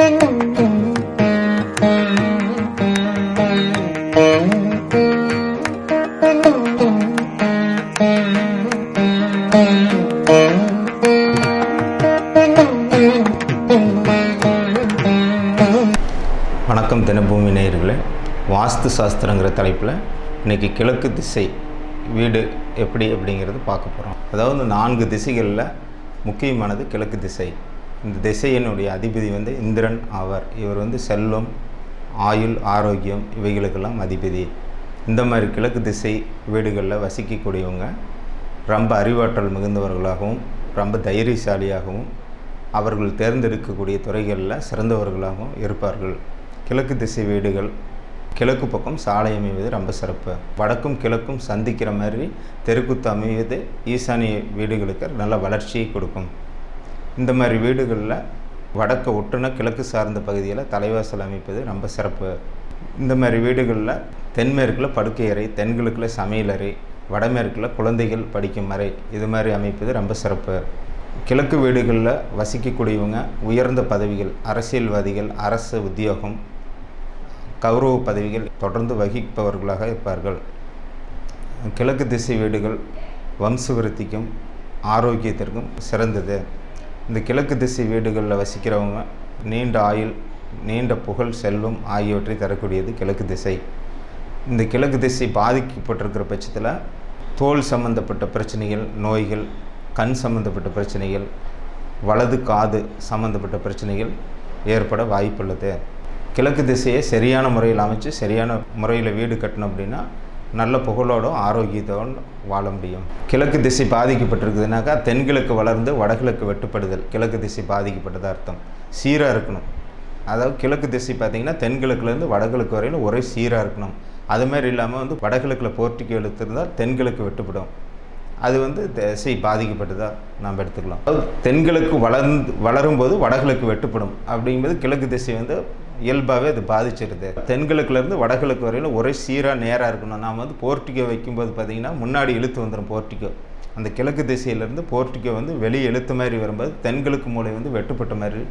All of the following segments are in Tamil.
வணக்கம் தினபூமி நேயர்களே. வாஸ்து சாஸ்திரங்கிற தலைப்பில் இன்றைக்கி கிழக்கு திசை வீடு எப்படி அப்படிங்கிறது பார்க்க போகிறோம் அதாவது நான்கு திசைகளில் முக்கியமானது கிழக்கு திசை. இந்த திசையினுடைய அதிபதி வந்து இந்திரன் ஆவார். இவர் வந்து செல்வம் ஆயுள் ஆரோக்கியம் இவைகளுக்கெல்லாம் அதிபதி. இந்த மாதிரி கிழக்கு திசை வீடுகளில் வசிக்கக்கூடியவங்க ரொம்ப அறிவாற்றல் மிகுந்தவர்களாகவும் ரொம்ப தைரியசாலியாகவும் அவர்கள் தேர்ந்தெடுக்கக்கூடிய துறைகளில் சிறந்தவர்களாகவும் இருப்பார்கள். கிழக்கு திசை வீடுகள் கிழக்கு பக்கம் சாலை அமைவது ரொம்ப சிறப்பு. வடக்கும் கிழக்கும் சந்திக்கிற மாதிரி தெருக்குத்து அமைவது ஈசானிய வீடுகளுக்கு நல்ல வளர்ச்சியை கொடுக்கும். இந்த மாதிரி வீடுகளில் வடக்கு ஒட்டுன கிழக்கு சார்ந்த பகுதியில் தலைவாசல் அமைப்பது ரொம்ப சிறப்பு. இந்த மாதிரி வீடுகளில் தென்மேற்கில் படுக்கை அறை தென்கிழக்கில் சமையலறை வடமேற்கில் குழந்தைகள் படிக்கும் அறை இது மாதிரி அமைப்பது ரொம்ப சிறப்பு. கிழக்கு வீடுகளில் வசிக்கக்கூடியவங்க உயர்ந்த பதவிகள் அரசியல்வாதிகள் அரசு உத்தியோகம் கௌரவ பதவிகள் தொடர்ந்து வகிப்பவர்களாக இருப்பார்கள். கிழக்கு திசை வீடுகள் வம்சவிருத்திக்கும் ஆரோக்கியத்திற்கும் சிறந்தது. இந்த கிழக்கு திசை வீடுகளில் வசிக்கிறவங்க நீண்ட ஆயுள் நீண்ட புகழ் செல்வம் ஆகியவற்றை தரக்கூடியது கிழக்கு திசை. இந்த கிழக்கு திசை பாதிக்கப்பட்டிருக்கிற பட்சத்தில் தோல் சம்பந்தப்பட்ட பிரச்சனைகள் நோய்கள் கண் சம்பந்தப்பட்ட பிரச்சனைகள் வலது காது சம்பந்தப்பட்ட பிரச்சனைகள் ஏற்பட வாய்ப்புள்ளது. கிழக்கு திசையை சரியான முறையில் அமைச்சு சரியான முறையில் வீடு கட்டணும் அப்படின்னா நல்ல புகழோடும் ஆரோக்கியத்தோடும் வாழ முடியும். கிழக்கு திசை பாதிக்கப்பட்டிருக்குதுனாக்கா தென்கிழக்கு வளர்ந்து வடகிழக்கு வெட்டுப்படுதல். கிழக்கு திசை பாதிக்கப்பட்டது அர்த்தம். சீராக இருக்கணும். அதாவது கிழக்கு திசை பார்த்திங்கன்னா தென்கிழக்குலேருந்து வடகிழக்கு வரையிலும் ஒரே சீராக இருக்கணும். அதுமாரி இல்லாமல் வந்து வடகிழக்கில் போர்ட்டிக்கு எடுத்திருந்தால் தென்கிழக்கு வெட்டுப்படும். அது வந்து திசை பாதிக்கப்பட்டதாக நாம் எடுத்துக்கலாம். அதாவது தென்கிழக்கு வளர்ந்து வளரும்போது வடகிழக்கு வெட்டுப்படும். அப்படிங்கும்போது கிழக்கு திசை வந்து இயல்பாகவே அது பாதிச்சிருது. தென்கிழக்குலேருந்து வடகிழக்கு வரையிலும் ஒரே சீராக நேராக இருக்கணும். நாம் வந்து போர்ட்டிகோ வைக்கும்போது பார்த்திங்கன்னா முன்னாடி இழுத்து வந்துடும் போர்ட்டிகோ அந்த கிழக்கு திசையிலேருந்து போர்ட்டிகோ வந்து வெளியே இழுத்த மாதிரி வரும்போது தென்கிழக்கு மூலை வந்து வெட்டுப்பட்ட மாதிரி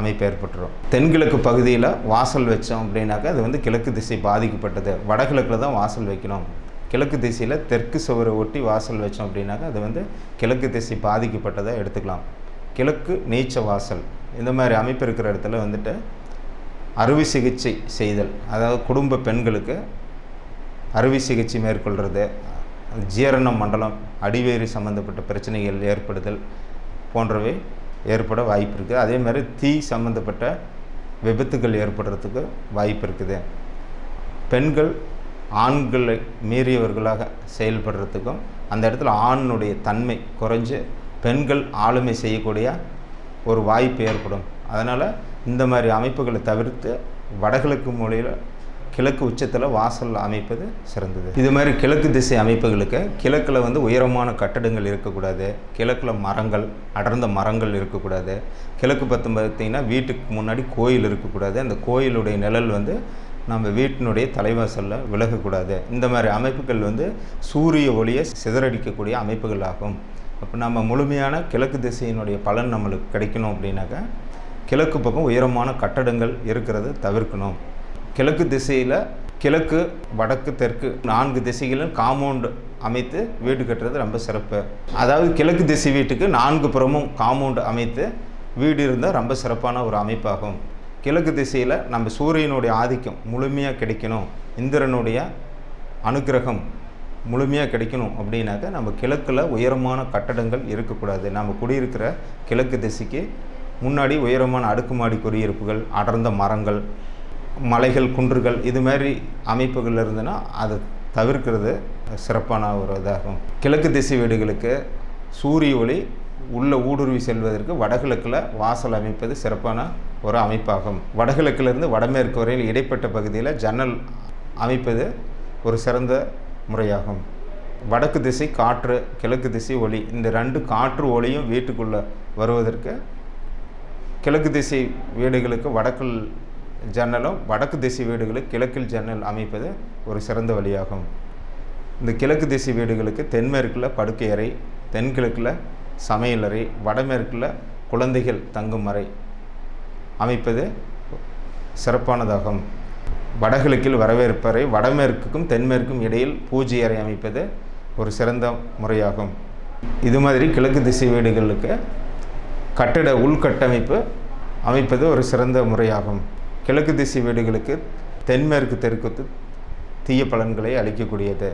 அமைப்பு ஏற்பட்டுரும். தென்கிழக்கு பகுதியில் வாசல் வச்சோம் அப்படின்னாக்கா அது வந்து கிழக்கு திசை பாதிக்கப்பட்டது. வடகிழக்கில் தான் வாசல் வைக்கணும். கிழக்கு திசையில் தெற்கு சுவரை ஒட்டி வாசல் வச்சோம் அப்படின்னாக்கா அது வந்து கிழக்கு திசை பாதிக்கப்பட்டதாக எடுத்துக்கலாம். கிழக்கு நீச்ச வாசல். இந்த மாதிரி அமைப்பு இருக்கிற இடத்துல வந்துட்டு அறுவை சிகிச்சை செய்தல் அதாவது குடும்ப பெண்களுக்கு அறுவை சிகிச்சை மேற்கொள்கிறது ஜீரண மண்டலம் அடிவேறு சம்மந்தப்பட்ட பிரச்சனைகள் ஏற்படுதல் போன்றவை ஏற்பட வாய்ப்பு இருக்குது அதே மாதிரி தீ சம்மந்தப்பட்ட விபத்துகள் ஏற்படுறதுக்கு வாய்ப்பு இருக்குது. பெண்கள் ஆண்களை மீறியவர்களாக செயல்படுறதுக்கும் அந்த இடத்துல ஆணுடைய தன்மை குறைஞ்சு பெண்கள் ஆளுமை செய்யக்கூடிய ஒரு வாய்ப்பு ஏற்படும். அதனால் இந்த மாதிரி அமைப்புகளை தவிர்த்து வடகிழக்கு மூலையில் கிழக்கு உச்சத்தில் வாசல் அமைப்பது சிறந்தது. இது மாதிரி கிழக்கு திசை அமைப்புகளுக்கு கிழக்கில் வந்து உயரமான கட்டடங்கள் இருக்கக்கூடாது. கிழக்கில் மரங்கள் அடர்ந்த மரங்கள் இருக்கக்கூடாது. கிழக்கு பக்கம் பார்த்தீங்கன்னா வீட்டுக்கு முன்னாடி கோயில் இருக்கக்கூடாது. அந்த கோயிலுடைய நிழல் வந்து நம்ம வீட்டினுடைய தலைவாசலில் விலகக்கூடாது. இந்த மாதிரி அமைப்புகள் வந்து சூரிய ஒளியை சிதறடிக்கக்கூடிய அமைப்புகள் ஆகும் அப்போ நம்ம முழுமையான கிழக்கு திசையினுடைய பலன் நம்மளுக்கு கிடைக்கணும் அப்படின்னாக்கா கிழக்கு பக்கம் உயரமான கட்டடங்கள் இருக்கிறத தவிர்க்கணும். கிழக்கு திசையில் கிழக்கு வடக்கு தெற்கு நான்கு திசைகளிலும் காம்பவுண்டு அமைத்து வீடு கட்டுறது ரொம்ப சிறப்பு. அதாவது கிழக்கு திசை வீட்டுக்கு நான்கு புறமும் காம்பவுண்டு அமைத்து வீடு இருந்தால் ரொம்ப சிறப்பான ஒரு அமைப்பாகும். கிழக்கு திசையில் நம்ம சூரியனுடைய ஆதிக்கம் முழுமையாக கிடைக்கணும். இந்திரனுடைய அனுக்கிரகம் முழுமையாக கிடைக்கணும் அப்படின்னாக்கா நம்ம கிழக்கில் உயரமான கட்டடங்கள் இருக்கக்கூடாது. நம்ம குடியிருக்கிற கிழக்கு திசைக்கு முன்னாடி உயரமான அடுக்குமாடி குடியிருப்புகள் அடர்ந்த மரங்கள் மலைகள் குன்றுகள் இது மாதிரி அமைப்புகள் இருந்ததுன்னா அதை தவிர்க்கிறது சிறப்பான ஒரு இதாகும். கிழக்கு திசை வீடுகளுக்கு சூரிய ஒளி உள்ள ஊடுருவி செல்வதற்கு வடகிழக்கில் வாசல் அமைப்பது சிறப்பான ஒரு அமைப்பாகும். வடகிழக்கிலிருந்து வடமேற்கு வரையில் இடைப்பட்ட பகுதியில் ஜன்னல் அமைப்பது ஒரு சிறந்த முறையாகும். வடக்கு திசை காற்று கிழக்கு திசை ஒளி இந்த ரெண்டு காற்று ஒளியும் வீட்டுக்குள்ளே வருவதற்கு கிழக்கு திசை வீடுகளுக்கு வடக்கில் ஜன்னலும் வடக்கு திசை வீடுகளுக்கு கிழக்கில் ஜன்னல் அமைப்பது ஒரு சிறந்த வழியாகும். இந்த கிழக்கு திசை வீடுகளுக்கு தென்மேற்கில் படுக்கை அறை தென்கிழக்கில் சமையலறை வடமேற்கில் குழந்தைகள் தங்கும் அறை அமைப்பது சிறப்பானதாகும். வடகிழக்கில் வரவேற்பறை வடமேற்குக்கும் தென்மேற்கும் இடையில் பூஜை அறை அமைப்பது ஒரு சிறந்த முறையாகும். இது மாதிரி கிழக்கு திசை வீடுகளுக்கு கட்டிட உள்கட்டமைப்பு அமைப்பது ஒரு சிறந்த முறையாகும். கிழக்கு திசை வீடுகளுக்கு தென்மேற்கு தெருக்குத்து தீய பலன்களை அளிக்கக்கூடியது.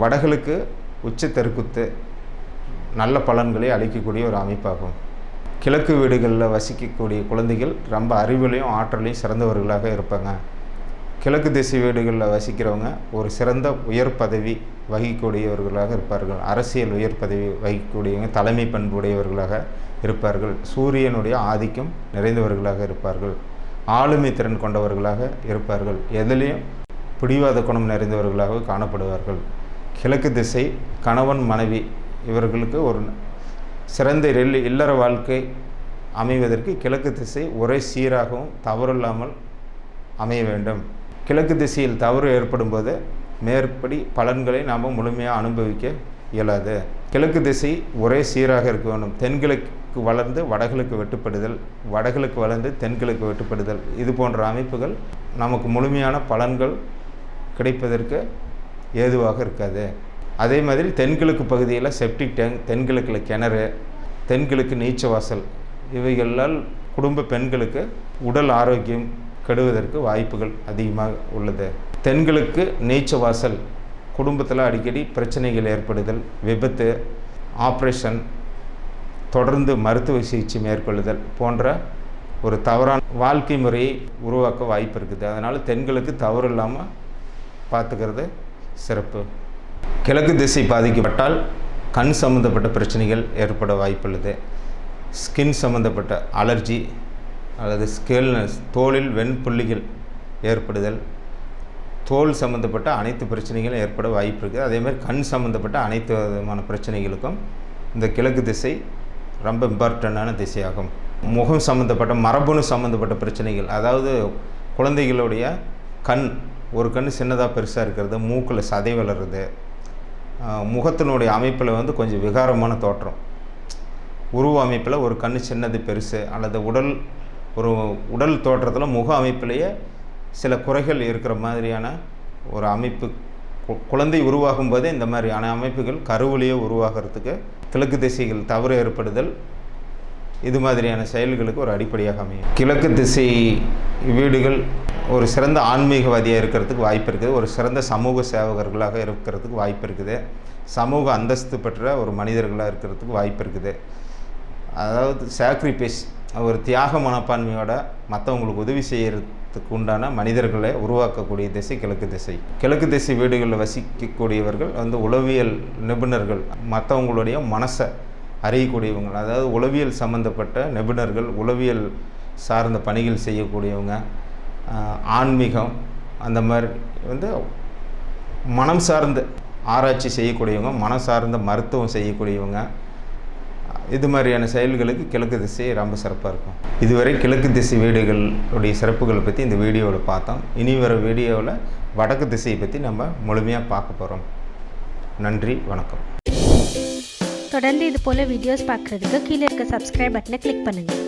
வடகிழக்கு உச்ச தெருக்குத்து நல்ல பலன்களை அளிக்கக்கூடிய ஒரு அமைப்பாகும். கிழக்கு வீடுகளில் வசிக்கக்கூடிய குழந்தைகள் ரொம்ப அறிவிலையும் ஆற்றலையும் சிறந்தவர்களாக இருப்பாங்க. கிழக்கு திசை வீடுகளில் வசிக்கிறவங்க ஒரு சிறந்த உயர் பதவி வகிக்கக்கூடியவர்களாக இருப்பார்கள். அரசியல் உயர் பதவி வகிக்கக்கூடியவங்க தலைமை பண்புடையவர்களாக இருப்பார்கள். சூரியனுடைய ஆதிக்கம் நிறைந்தவர்களாக இருப்பார்கள். ஆளுமை திறன் கொண்டவர்களாக இருப்பார்கள். எதிலையும் பிடிவாத குணம் நிறைந்தவர்களாக காணப்படுவார்கள். கிழக்கு திசை கணவன் மனைவி இவர்களுக்கு ஒரு சிறந்த இல்லற வாழ்க்கை அமைவதற்கு கிழக்கு திசை ஒரே சீராகவும் தவறில்லாமல் அமைய வேண்டும். கிழக்கு திசையில் தவறு ஏற்படும் போது மேற்படி பலன்களை நாம் முழுமையாக அனுபவிக்க இயலாது. கிழக்கு திசை ஒரே சீராக இருக்க வேண்டும். தென்கிழக்கு வளர்ந்து வடகிழக்கு வெட்டுப்படுதல் வடகிழக்கு வளர்ந்து தென்கிழக்கு வெட்டுப்படுதல் இது போன்ற அமைப்புகள் நமக்கு முழுமையான பலன்கள் கிடைப்பதற்கு ஏதுவாக இருக்காது. அதே மாதிரி தென்கிழக்கு பகுதியில் செப்டிக் டேங்க் தென்கிழக்கில் கிணறு தென்கிழக்கு நீச்ச வாசல் இவைகளால் குடும்ப பெண்களுக்கு உடல் ஆரோக்கியம் கெடுவதற்கு வாய்ப்புகள் அதிகமாக உள்ளது. தென்கிழக்கு நீச்ச வாசல் குடும்பத்தில் அடிக்கடி பிரச்சனைகள் ஏற்படுதல் விபத்து ஆப்ரேஷன் தொடர்ந்து மருத்துவ சிகிச்சை மேற்கொள்ளுதல் போன்ற ஒரு தவறான வாழ்க்கை முறையை உருவாக்க வாய்ப்பு இருக்குது. அதனால் பெண்களுக்கு தவறு இல்லாமல் பார்த்துக்கிறது சிறப்பு. கிழக்கு திசை பாதிக்கப்பட்டால் கண் சம்மந்தப்பட்ட பிரச்சனைகள் ஏற்பட வாய்ப்புள்ளது. ஸ்கின் சம்மந்தப்பட்ட அலர்ஜி அல்லது ஸ்கேல்னஸ் தோலில் வெண்புள்ளிகள் ஏற்படுதல் தோல் சம்மந்தப்பட்ட அனைத்து பிரச்சனைகளும் ஏற்பட வாய்ப்பு இருக்குது. அதேமாதிரி கண் சம்மந்தப்பட்ட அனைத்து விதமான பிரச்சனைகளுக்கும் இந்த கிழக்கு திசை ரொம்ப இம்பார்ட்டண்டான திசையாகும். முகம் சம்மந்தப்பட்ட மரபணு சம்மந்தப்பட்ட பிரச்சனைகள் அதாவது குழந்தைகளுடைய கண் ஒரு கண் சின்னதாக பெருசாக இருக்கிறது மூக்கில் சதை வளருது. முகத்தினுடைய அமைப்பில் வந்து கொஞ்சம் விகாரமான தோற்றம். உருவ அமைப்பில் ஒரு கண் சின்னது பெருசு அல்லது உடல் ஒரு உடல் தோற்றத்தில் முக அமைப்பிலேயே சில குறைகள் இருக்கிற மாதிரியான ஒரு அமைப்பு குழந்தை உருவாகும் போதே இந்த மாதிரியான அமைப்புகள் கருவிலேயே உருவாகிறதுக்கு கிழக்கு திசைகள் தவறு ஏற்படுதல் இது மாதிரியான செயல்களுக்கு ஒரு அடிப்படையாக அமையும். கிழக்கு திசை வீடுகள் ஒரு சிறந்த ஆன்மீகவாதியாக இருக்கிறதுக்கு வாய்ப்பு இருக்குது. ஒரு சிறந்த சமூக சேவகர்களாக இருக்கிறதுக்கு வாய்ப்பு இருக்குது. சமூக அந்தஸ்து பெற்ற ஒரு மனிதர்களாக இருக்கிறதுக்கு வாய்ப்பு இருக்குது. அதாவது சாக்ரிஃபைஸ் ஒரு தியாக மனப்பான்மையோட மற்றவங்களுக்கு உதவி செய்யறதுக்கு உண்டான மனிதர்களை உருவாக்கக்கூடிய திசை கிழக்கு திசை. கிழக்கு திசை வீடுகளில் வசிக்கக்கூடியவர்கள் வந்து உளவியல் நிபுணர்கள் மற்றவங்களுடைய மனசை அறியக்கூடியவங்க அதாவது உளவியல் சம்மந்தப்பட்ட நிபுணர்கள் உளவியல் சார்ந்த பணிகள் செய்யக்கூடியவங்க ஆன்மீகம் அந்த மாதிரி வந்து மனம் சார்ந்த ஆராய்ச்சி செய்யக்கூடியவங்க மனம் சார்ந்த மருத்துவம் செய்யக்கூடியவங்க இது மாதிரியான செயல்களுக்கு கிழக்கு திசை ரொம்ப சிறப்பாக இருக்கும். இதுவரை கிழக்கு திசை வீடுகளுடைய சிறப்புகளை பற்றி இந்த வீடியோவில் பார்த்தோம். இனி வர வீடியோவில் வடக்கு திசையை பற்றி நம்ம முழுமையாக பார்க்க போகிறோம் நன்றி வணக்கம். தொடர்ந்து இது போல் வீடியோஸ் பார்க்குறதுக்கு கீழே இருக்க சப்ஸ்கிரைப் பட்டனை கிளிக் பண்ணுங்கள்